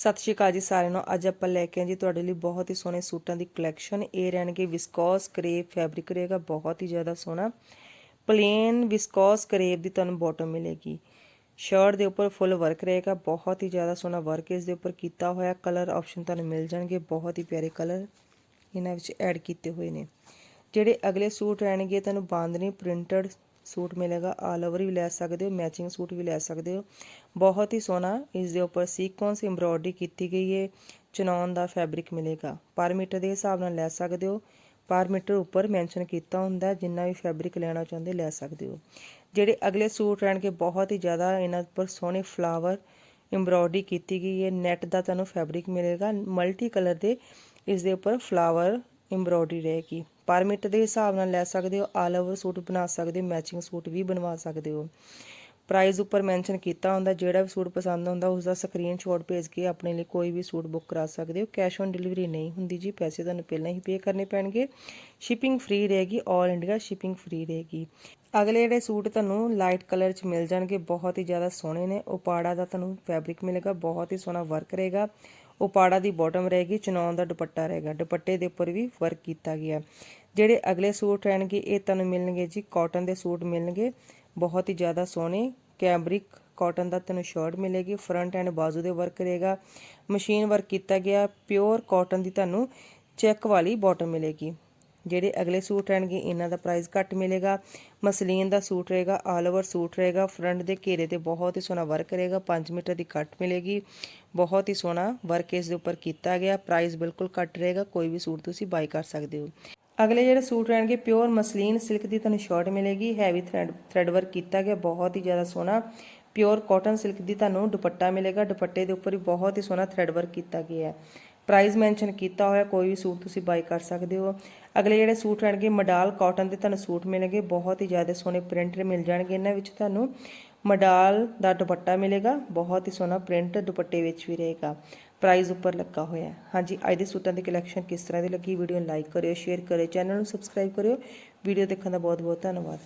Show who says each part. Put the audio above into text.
Speaker 1: ਸਤਿ ਸ਼੍ਰੀ ਅਕਾਲ ਜੀ ਸਾਰਿਆਂ ਨੂੰ। ਅੱਜ ਆਪਾਂ ਲੈ ਕੇ ਆਏ ਜੀ ਤੁਹਾਡੇ ਲਈ ਬਹੁਤ ਹੀ ਸੋਹਣੇ ਸੂਟਾਂ ਦੀ ਕਲੈਕਸ਼ਨ ਇਹ ਰਹਿਣਗੇ ਵਿਸਕੋਸ ਕਰੇਪ ਫੈਬਰਿਕ ਰਹੇਗਾ, ਬਹੁਤ ਹੀ ਜ਼ਿਆਦਾ ਸੋਹਣਾ। ਪਲੇਨ ਵਿਸਕੋਸ ਕਰੇਪ ਦੀ ਤੁਹਾਨੂੰ ਬਾਟਮ ਮਿਲੇਗੀ। ਸ਼ਰਟ ਦੇ ਉੱਪਰ ਫੁੱਲ ਵਰਕ ਰਹੇਗਾ, ਬਹੁਤ ਹੀ ਜ਼ਿਆਦਾ ਸੋਹਣਾ ਵਰਕ ਇਸ ਦੇ ਉੱਪਰ ਕੀਤਾ ਹੋਇਆ। ਕਲਰ ਆਪਸ਼ਨ ਤੁਹਾਨੂੰ ਮਿਲ ਜਾਣਗੇ, ਬਹੁਤ ਹੀ ਪਿਆਰੇ ਕਲਰ ਇਹਨਾਂ ਵਿੱਚ ਐਡ ਕੀਤੇ ਹੋਏ ਨੇ। ਜਿਹੜੇ ਅਗਲੇ ਸੂਟ ਰਹਿਣਗੇ ਤੁਹਾਨੂੰ ਬਾਂਦਨੀ ਪ੍ਰਿੰਟਡ ਸੂਟ ਮਿਲੇਗਾ ਆਲ ਓਵਰ ਵੀ ਲੈ ਸਕਦੇ ਹੋ ਮੈਚਿੰਗ ਸੂਟ ਵੀ ਲੈ ਸਕਦੇ ਹੋ। ਬਹੁਤ ਹੀ ਸੋਹਣਾ ਇਸ ਦੇ ਉੱਪਰ ਸੀਕੁਐਂਸ ਐਮਬ੍ਰੋਇਡਰੀ ਕੀਤੀ ਗਈ ਹੈ ਚਨੌਨ ਦਾ ਫੈਬਰਿਕ ਮਿਲੇਗਾ। ਪਰ ਮੀਟਰ ਦੇ ਹਿਸਾਬ ਨਾਲ ਲੈ ਸਕਦੇ ਹੋ, ਪਰ ਮੀਟਰ ਉੱਪਰ ਮੈਂਸ਼ਨ ਕੀਤਾ ਹੁੰਦਾ ਜਿੰਨਾ ਵੀ ਫੈਬਰਿਕ ਲੈਣਾ ਚਾਹੁੰਦੇ ਲੈ ਸਕਦੇ ਹੋ। ਜਿਹੜੇ ਅਗਲੇ ਸੂਟ ਰਹਿਣਗੇ, ਬਹੁਤ ਹੀ ਜ਼ਿਆਦਾ ਇਹਨਾਂ ਉੱਪਰ ਸੋਹਣੇ ਫਲਾਵਰ ਐਮਬ੍ਰੋਇਡਰੀ ਕੀਤੀ ਗਈ ਹੈ ਨੈਟ ਦਾ ਤੁਹਾਨੂੰ ਫੈਬਰਿਕ ਮਿਲੇਗਾ ਮਲਟੀ ਕਲਰ ਦੇ ਇਸ ਦੇ ਉੱਪਰ ਫਲਾਵਰ ਐਮਬ੍ਰੋਇਡਰੀ ਰਹੇਗੀ। ਪਰ ਮੀਟਰ ਦੇ ਹਿਸਾਬ ਨਾਲ ਲੈ ਸਕਦੇ ਹੋ ਆਲ ਓਵਰ ਸੂਟ ਬਣਾ ਸਕਦੇ ਹੋ ਮੈਚਿੰਗ ਸੂਟ ਵੀ ਬਣਵਾ ਸਕਦੇ ਹੋ। ਪ੍ਰਾਈਸ ਉੱਪਰ ਮੈਂਸ਼ਨ ਕੀਤਾ ਹੁੰਦਾ, ਜਿਹੜਾ ਵੀ ਸੂਟ ਪਸੰਦ ਹੁੰਦਾ ਉਸ ਦਾ ਸਕਰੀਨਸ਼ਾਟ ਭੇਜ ਕੇ ਆਪਣੇ ਲਈ ਕੋਈ ਵੀ ਸੂਟ ਬੁੱਕ ਕਰਾ ਸਕਦੇ ਹੋ। ਕੈਸ਼ ਔਨ ਡਿਲੀਵਰੀ ਨਹੀਂ ਹੁੰਦੀ ਜੀ, ਪੈਸੇ ਤੁਹਾਨੂੰ ਪਹਿਲਾਂ ਹੀ ਪੇ ਕਰਨੇ ਪੈਣਗੇ। ਸ਼ਿਪਿੰਗ ਫ੍ਰੀ ਰਹੇਗੀ 올 ਇੰਡੀਆ ਸ਼ਿਪਿੰਗ ਫ੍ਰੀ ਰਹੇਗੀ। ਅਗਲੇ ਜਿਹੜੇ ਸੂਟ ਤੁਹਾਨੂੰ ਲਾਈਟ ਕਲਰ 'ਚ ਮਿਲ ਜਾਣਗੇ, ਬਹੁਤ ਹੀ ਜ਼ਿਆਦਾ ਸੋਹਣੇ ਨੇ। ਉਪਾੜਾ ਦਾ ਤੁਹਾਨੂੰ ਫੈਬਰਿਕ ਮਿਲੇਗਾ, ਬਹੁਤ ਹੀ ਸੋਹਣਾ ਵਰਕ ਰਹੇਗਾ। ਉਪਾੜਾ ਦੀ ਬਾਟਮ ਰਹੇਗੀ ਚਨੌਨ ਦਾ ਦੁਪੱਟਾ ਰਹੇਗਾ। ਦੁਪੱਟੇ ਦੇ ਉੱਪਰ ਵੀ ਵਰਕ ਕੀਤਾ ਗਿਆ। ਜਿਹੜੇ ਅਗਲੇ ਸੂਟ ਰਹਿਣਗੇ, ਇਹ ਤੁਹਾਨੂੰ ਮਿਲਣਗੇ ਜੀ ਕਾਟਨ ਦੇ ਸੂਟ ਮਿਲਣਗੇ। ਬਹੁਤ ਹੀ ਜ਼ਿਆਦਾ ਸੋਹਣੇ ਕੈਂਬਰਿਕ ਕਾਟਨ ਦਾ ਤੁਹਾਨੂੰ ਸ਼ਰਟ ਮਿਲੇਗੀ ਫਰੰਟ ਐਂਡ ਬਾਜ਼ੂ ਦੇ ਵਰਕ ਰਹੇਗਾ। ਮਸ਼ੀਨ ਵਰਕ ਕੀਤਾ ਗਿਆ ਪਿਓਰ ਕਾਟਨ ਦੀ ਤੁਹਾਨੂੰ ਚੈੱਕ ਵਾਲੀ ਬਾਟਮ ਮਿਲੇਗੀ। ਜਿਹੜੇ ਅਗਲੇ ਸੂਟ ਰਹਿਣਗੇ, ਇਹਨਾਂ ਦਾ ਪ੍ਰਾਈਸ ਘੱਟ ਮਿਲੇਗਾ। ਮਸਲੀਨ ਦਾ ਸੂਟ ਰਹੇਗਾ ਆਲ ਓਵਰ ਸੂਟ ਰਹੇਗਾ। ਫਰੰਟ ਦੇ ਘੇਰੇ ਤੇ ਬਹੁਤ ਹੀ ਸੋਹਣਾ ਵਰਕ ਰਹੇਗਾ 5 ਮੀਟਰ ਦੀ ਕੱਟ ਮਿਲੇਗੀ। ਬਹੁਤ ਹੀ ਸੋਹਣਾ ਵਰਕ ਇਸ ਦੇ ਉੱਪਰ ਕੀਤਾ ਗਿਆ ਪ੍ਰਾਈਸ ਬਿਲਕੁਲ ਘੱਟ ਰਹੇਗਾ, ਕੋਈ ਵੀ ਸੂਟ ਤੁਸੀਂ ਬਾਈ ਕਰ ਸਕਦੇ ਹੋ। ਅਗਲੇ ਜਿਹੜੇ ਸੂਟ ਰਹਿਣਗੇ ਪਿਓਰ ਮਸਲੀਨ ਸਿਲਕ ਦੀ ਤੁਹਾਨੂੰ ਸ਼ਰਟ ਮਿਲੇਗੀ ਹੈਵੀ ਥ੍ਰੈਡ ਥ੍ਰੈਡ ਵਰਕ ਕੀਤਾ ਗਿਆ, ਬਹੁਤ ਹੀ ਜ਼ਿਆਦਾ ਸੋਹਣਾ। ਪਿਓਰ ਕਾਟਨ ਸਿਲਕ ਦੀ ਤੁਹਾਨੂੰ ਦੁਪੱਟਾ ਮਿਲੇਗਾ, ਦੁਪੱਟੇ ਦੇ ਉੱਪਰ ਵੀ ਬਹੁਤ ਹੀ ਸੋਹਣਾ ਥ੍ਰੈਡ ਵਰਕ ਕੀਤਾ ਗਿਆ ਹੈ। ਪ੍ਰਾਈਸ ਮੈਂਸ਼ਨ ਕੀਤਾ ਹੋਇਆ, ਕੋਈ ਵੀ ਸੂਟ ਤੁਸੀਂ ਬਾਈ ਕਰ ਸਕਦੇ ਹੋ। ਅਗਲੇ ਜਿਹੜੇ ਸੂਟ ਰਹਿਣਗੇ, ਮਡਾਲ ਕਾਟਨ ਦੇ ਤੁਹਾਨੂੰ ਸੂਟ ਮਿਲਣਗੇ, ਬਹੁਤ ਹੀ ਜ਼ਿਆਦਾ ਸੋਹਣੇ ਪ੍ਰਿੰਟ ਮਿਲ ਜਾਣਗੇ। ਇਹਨਾਂ ਵਿੱਚ ਤੁਹਾਨੂੰ ਮਡਾਲ ਦਾ ਦੁਪੱਟਾ ਮਿਲੇਗਾ, ਬਹੁਤ ਹੀ ਸੋਹਣਾ ਪ੍ਰਿੰਟ ਦੁਪੱਟੇ ਵਿੱਚ ਵੀ ਰਹੇਗਾ। ਪ੍ਰਾਈਸ ਉੱਪਰ ਲੱਗਾ ਹੋਇਆ ਹਾਂਜੀ, ਅੱਜ ਦੇ ਸੂਟਾਂ ਦੀ ਕਲੈਕਸ਼ਨ ਕਿਸ ਤਰ੍ਹਾਂ ਦੀ ਲੱਗੀ? ਵੀਡੀਓ ਨੂੰ ਲਾਈਕ ਕਰਿਓ ਸ਼ੇਅਰ ਕਰਿਓ ਚੈਨਲ ਨੂੰ ਸਬਸਕ੍ਰਾਈਬ ਕਰਿਓ। ਵੀਡੀਓ ਦੇਖਣ ਦਾ ਬਹੁਤ ਬਹੁਤ ਧੰਨਵਾਦ।